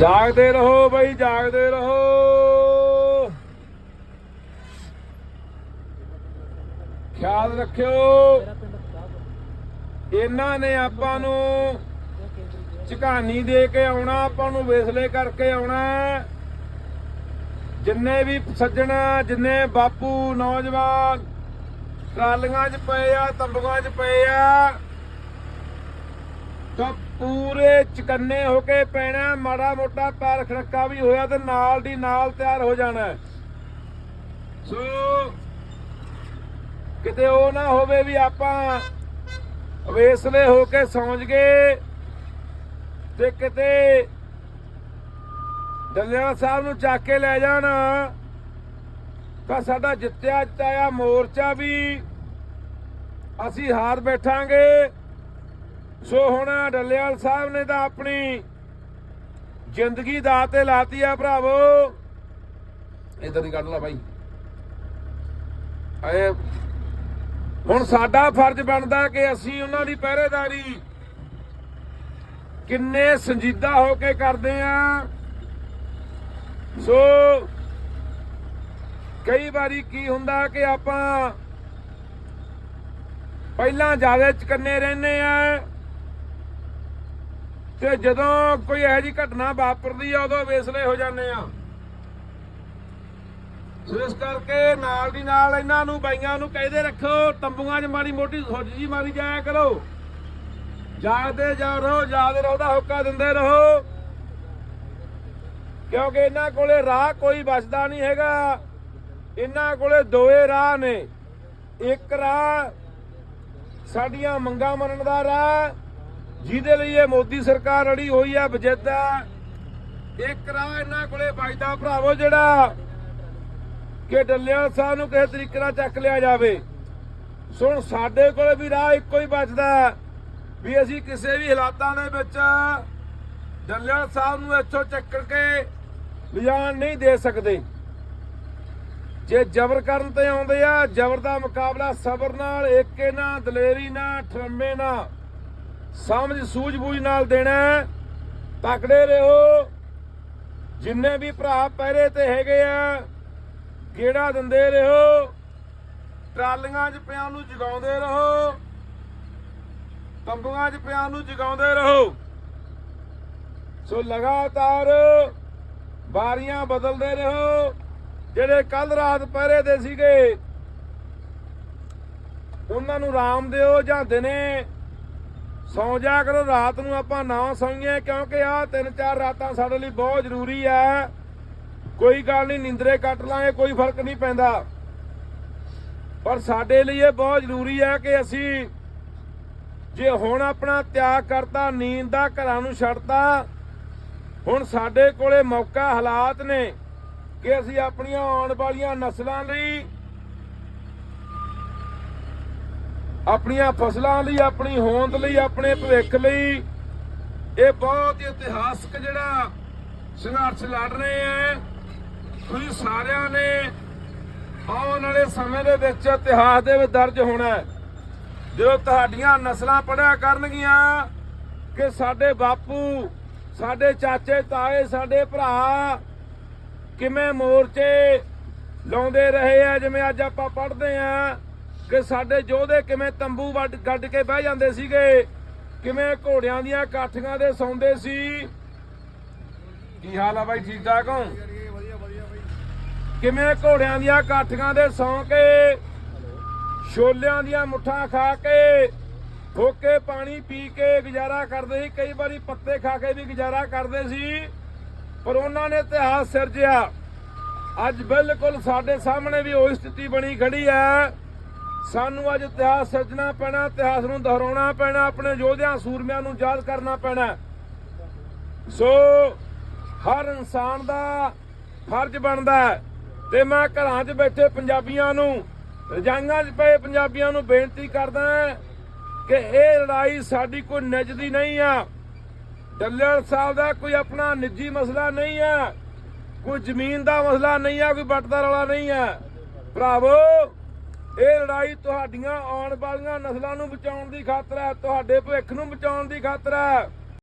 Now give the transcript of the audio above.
ਜਾਗਦੇ ਰਹੋ ਬਈ, ਜਾਗਦੇ ਰਹੋ। ਖਿਆਲ ਰੱਖਿਓ। ਇਹਨਾਂ ਨੇ ਆਪਾਂ ਨੂੰ ਝਕਾਨੀ ਦੇ ਕੇ ਆਉਣਾ, ਆਪਾਂ ਨੂੰ ਵੇਸਲੇ ਕਰਕੇ ਆਉਣਾ। ਜਿੰਨੇ ਵੀ ਸੱਜਣ, ਜਿੰਨੇ ਬਾਪੂ, ਨੌਜਵਾਨ, ਟਰਾਲੀਆਂ 'ਚ ਪਏ ਆ, ਤੰਬੂਆਂ 'ਚ ਪਏ ਆ ਤਾਂ ਪੂਰੇ ਚਕੰਨੇ ਹੋ ਕੇ ਪੈਣਾ, ਮਾੜਾ ਮੋਟਾ ਪੈਰ ਖੜਕਾ ਵੀ ਹੋਇਆ ਤੇ ਨਾਲ ਦੀ ਨਾਲ ਤਿਆਰ ਹੋ ਜਾਣਾ ਸੋ, ਕਿਤੇ ਉਹ ਨਾ ਹੋਵੇ ਵੀ ਆਪਾਂ ਵੇਸਲੇ ਹੋ ਕੇ ਸੌਂਜ ਗਏ ਤੇ ਕਿਤੇ ਦਲਿਆ ਸਾਹਿਬ ਨੂੰ ਚੱਕ ਕੇ ਲੈ ਜਾਣ, ਤਾਂ ਸਾਡਾ ਜਿੱਤਿਆ ਜਿਤਾਇਆ ਮੋਰਚਾ ਵੀ ਅਸੀਂ ਹਾਰ ਬੈਠਾਂਗੇ। ਸੋ ਹੁਣ ਡੱਲੇਵਾਲ ਸਾਹਿਬ ਨੇ ਤਾਂ ਆਪਣੀ ਜ਼ਿੰਦਗੀ ਦਾਅ ਤੇ ਲਾਤੀ ਆ ਭਰਾਵੋ। ਇਧਰ ਦੀ ਕੱਢ ਲਾ ਬਾਈ। ਆਏ ਹੁਣ ਸਾਡਾ ਫਰਜ਼ ਬਣਦਾ ਕਿ ਅਸੀਂ ਉਹਨਾਂ ਦੀ ਪਹਿਰੇਦਾਰੀ ਕਿੰਨੇ ਸੰਜੀਦਾ ਹੋ ਕੇ ਕਰਦੇ ਆ। ਸੋ ਕਈ ਵਾਰੀ ਕੀ ਹੁੰਦਾ ਕਿ ਆਪਾਂ ਪਹਿਲਾਂ ਜ਼ਿਆਦਾ ਚਕੰਨੇ ਰਹਿੰਦੇ ਆ। ਤੇ ਜਦੋਂ ਕੋਈ ਇਹੋ ਜਿਹੀ ਘਟਨਾ ਵਾਪਰਦੀ ਆ, ਉਦੋਂ ਵੇਸਲੇ ਹੋ ਜਾਂਦੇ ਆ। ਸੋ ਇਸ ਕਰਕੇ ਨਾਲ ਦੀ ਨਾਲ ਇਹਨਾਂ ਨੂੰ, ਬਾਈਆਂ ਨੂੰ ਕਹਿੰਦੇ ਰੱਖੋ, ਤੰਬੂਆਂ 'ਚ ਮਾੜੀ ਮੋਟੀ ਸੁੱਜ ਜੀ ਮਾਰੀ ਜਾਇਆ ਕਰੋ। ਜਾਗਦੇ ਜਾ ਰਹੋ, ਜਾਗਦੇ ਰਹੋ ਦਾ ਹੁੱਕਾ ਦਿੰਦੇ ਰਹੋ। ਕਿਉਂਕਿ ਇਹਨਾਂ ਕੋਲੇ ਰਾਹ ਕੋਈ ਬਚਦਾ ਨਹੀਂ ਹੈਗਾ। ਇਹਨਾਂ ਕੋਲੇ ਦੋਏ ਰਾਹ ਨੇ। ਇੱਕ ਰਾਹ ਸਾਡੀਆਂ ਮੰਗਾਂ ਮੰਨਣ ਦਾ ਰਾਹ ਜਿਹਦੇ ਲਈ ਇਹ ਮੋਦੀ ਸਰਕਾਰ ਅੜੀ ਹੋਈ ਆ ਬਜੇਦਾ ਇੱਕ ਰਾਹ ਇਹਨਾਂ ਕੋਲੇ ਬਚਦਾ ਭਰਾਵੋ ਜਿਹੜਾ ਕਿ ਡੱਲਿਆ ਸਾਹਿਬ ਨੂੰ ਕਿਸੇ ਤਰੀਕੇ ਨਾਲ ਚੱਕ ਲਿਆ ਜਾਵੇ। ਸੁਣ, ਸਾਡੇ ਕੋਲੇ ਵੀ ਰਾਹ ਇੱਕੋ ਹੀ ਬਚਦਾ ਵੀ ਅਸੀਂ ਕਿਸੇ ਵੀ ਹਾਲਾਤਾਂ ਦੇ ਵਿੱਚ ਡੱਲਿਆ ਸਾਹਿਬ ਨੂੰ ਇੱਥੋਂ ਚੱਕਰ ਕੇ ਲਿਜਾਣ ਨਹੀਂ ਦੇ ਸਕਦੇ। ਜੇ ਜ਼ਬਰ ਕਰਨ ਤੇ ਆਉਂਦੇ ਆ, ਜ਼ਬਰ ਦਾ ਮੁਕਾਬਲਾ ਸਬਰ ਨਾਲ, ਏਕੇ ਨਾਲ ਦਲੇਰੀ ਨਾਲ ਠਰਮੇ ਨਾਲ ਸਮਝ ਸੂਝ-ਬੂਝ ਨਾਲ ਦੇਣਾ ਤਕੜੇ ਰਹੋ। ਜਿੰਨੇ ਵੀ ਭਰਾ ਪਹਿਰੇ ਤੇ ਹੈਗੇ ਆ ਕਿਹੜਾ ਦਿੰਦੇ ਰਹੋ। ਟਰਾਲੀਆਂ 'ਚ ਪਿਆਂ ਨੂੰ ਜਗਾਉਂਦੇ ਰਹੋ। ਤੰਬੂਆਂ 'ਚ ਪਿਆਂ ਨੂੰ ਜਗਾਉਂਦੇ ਰਹੋ। ਸੋ ਲਗਾਤਾਰ ਬਾਰੀਆਂ ਬਦਲਦੇ ਰਹੋ। ਜਿਹੜੇ ਕੱਲ ਰਾਤ ਪਹਿਰੇ ਦੇ ਸੀਗੇ, ਉਹਨਾਂ ਨੂੰ ਆਰਾਮ ਦਿਓ ਜਾਂ ਦਿਨੇ ਸੌਂ ਜਾ ਕਰੋ, ਰਾਤ ਨੂੰ ਆਪਾਂ ਨਾ ਸੌਈਏ, ਕਿਉਂਕਿ ਆਹ ਤਿੰਨ ਚਾਰ ਰਾਤਾਂ ਸਾਡੇ ਲਈ ਬਹੁਤ ਜ਼ਰੂਰੀ ਹੈ। ਕੋਈ ਗੱਲ ਨਹੀਂ, ਨਿੰਦਰੇ ਕੱਟ ਲਾਂਗੇ, ਕੋਈ ਫ਼ਰਕ ਨਹੀਂ ਪੈਂਦਾ। ਪਰ ਸਾਡੇ ਲਈ ਇਹ ਬਹੁਤ ਜ਼ਰੂਰੀ ਹੈ ਕਿ ਅਸੀਂ ਜੇ ਹੁਣ ਆਪਣਾ ਤਿਆਗ ਕਰਤਾ, ਨੀਂਦ ਦਾ ਘਰਾਂ ਨੂੰ ਛੱਡਤਾ, ਹੁਣ ਸਾਡੇ ਕੋਲੇ ਮੌਕਾ, ਹਾਲਾਤ ਨੇ ਕਿ ਅਸੀਂ ਆਪਣੀਆਂ ਆਉਣ ਵਾਲੀਆਂ ਨਸਲਾਂ ਲਈ ਆਪਣੀਆਂ ਫਸਲਾਂ ਲਈ, ਆਪਣੀ ਹੋਂਦ ਲਈ, ਆਪਣੇ ਭਵਿੱਖ ਲਈ। ਇਹ ਬਹੁਤ ਇਤਿਹਾਸਕ ਜਿਹੜਾ ਸੰਘਰਸ਼ ਲੜ ਰਹੇ ਆ। ਤੁਸੀਂ ਸਾਰਿਆਂ ਨੇ ਆਉਣ ਵਾਲੇ ਸਮੇਂ ਦੇ ਵਿੱਚ ਇਤਿਹਾਸ ਦੇ ਵਿੱਚ ਦਰਜ ਹੋਣਾ ਹੈ। ਜਦੋਂ ਤੁਹਾਡੀਆਂ ਨਸਲਾਂ ਪੜਿਆ ਕਰਨਗੀਆਂ ਕਿ ਸਾਡੇ ਬਾਪੂ, ਸਾਡੇ ਚਾਚੇ, ਤਾਏ, ਸਾਡੇ ਭਰਾ ਕਿਵੇਂ ਮੋਰਚੇ ਲਾਉਂਦੇ ਰਹੇ ਆ, ਜਿਵੇਂ ਅੱਜ ਆਪਾਂ ਪੜਦੇ ਆ। ਕਿ ਸਾਡੇ ਯੋਧੇ ਕਿਵੇਂ ਤੰਬੂ ਵੱਡ ਗੱਡ ਕੇ ਬਹਿ ਜਾਂਦੇ ਸੀਗੇ? ਕਿਵੇਂ ਘੋੜਿਆਂ ਦੀਆਂ ਕਾਠੀਆਂ ਦੇ ਸੌਂਦੇ ਸੀ? ਕੀ ਹਾਲ ਆ ਬਾਈ, ਠੀਕ ਠਾਕ ਹੋ? ਕਿਵੇਂ ਘੋੜਿਆਂ ਦੀਆਂ ਕਾਠੀਆਂ ਦੇ ਸੌਂ ਕੇ, ਛੋਲਿਆਂ ਦੀਆਂ ਮੁੱਠਾਂ ਖਾ ਕੇ, ਫੋਕੇ ਪਾਣੀ ਪੀ ਕੇ ਗੁਜ਼ਾਰਾ ਕਰਦੇ ਸੀ? ਕਈ ਵਾਰੀ ਪੱਤੇ ਖਾ ਕੇ ਵੀ ਗੁਜ਼ਾਰਾ ਕਰਦੇ ਸੀ, ਪਰ ਉਹਨਾਂ ਨੇ ਇਤਿਹਾਸ ਸਿਰਜਿਆ। ਅੱਜ ਬਿਲਕੁਲ ਸਾਡੇ ਸਾਹਮਣੇ ਵੀ ਉਹੀ ਸਥਿਤੀ ਬਣੀ ਖੜੀ ਹੈ। ਸਾਨੂੰ ਅੱਜ ਇਤਿਹਾਸ ਸਿਰਜਣਾ ਪੈਣਾ, ਇਤਿਹਾਸ ਨੂੰ ਦੁਹਰਾਉਣਾ ਪੈਣਾ, ਆਪਣੇ ਯੋਧਿਆਂ, ਸੂਰਮਿਆਂ ਨੂੰ ਯਾਦ ਕਰਨਾ ਪੈਣਾ। ਸੋ ਹਰ ਇਨਸਾਨ ਦਾ ਫਰਜ਼ ਬਣਦਾ ਤੇ ਮੈਂ ਘਰਾਂ 'ਚ ਬੈਠੇ ਪੰਜਾਬੀਆਂ ਨੂੰ, ਰਜਾਈਆਂ 'ਚ ਪਏ ਪੰਜਾਬੀਆਂ ਨੂੰ ਬੇਨਤੀ ਕਰਦਾ ਕਿ ਇਹ ਲੜਾਈ ਸਾਡੀ ਕੋਈ ਨਿੱਜ ਦੀ ਨਹੀਂ ਆ। ਡੱਲੇਵਾਲ ਸਾਹਿਬ ਦਾ ਕੋਈ ਆਪਣਾ ਨਿੱਜੀ ਮਸਲਾ ਨਹੀਂ ਹੈ ਕੋਈ ਜ਼ਮੀਨ ਦਾ ਮਸਲਾ ਨਹੀਂ ਆ, ਕੋਈ ਵੱਟ ਦਾ ਰੌਲਾ ਨਹੀਂ ਹੈ ਭਰਾਵੋ ਇਹ ਲੜਾਈ ਤੁਹਾਡੀਆਂ ਆਉਣ ਵਾਲੀਆਂ ਨਸਲਾਂ ਨੂੰ ਬਚਾਉਣ ਦੀ ਖਾਤਰ ਹੈ, ਤੁਹਾਡੇ ਭਵਿੱਖ ਨੂੰ ਬਚਾਉਣ ਦੀ ਖਾਤਰ ਹੈ।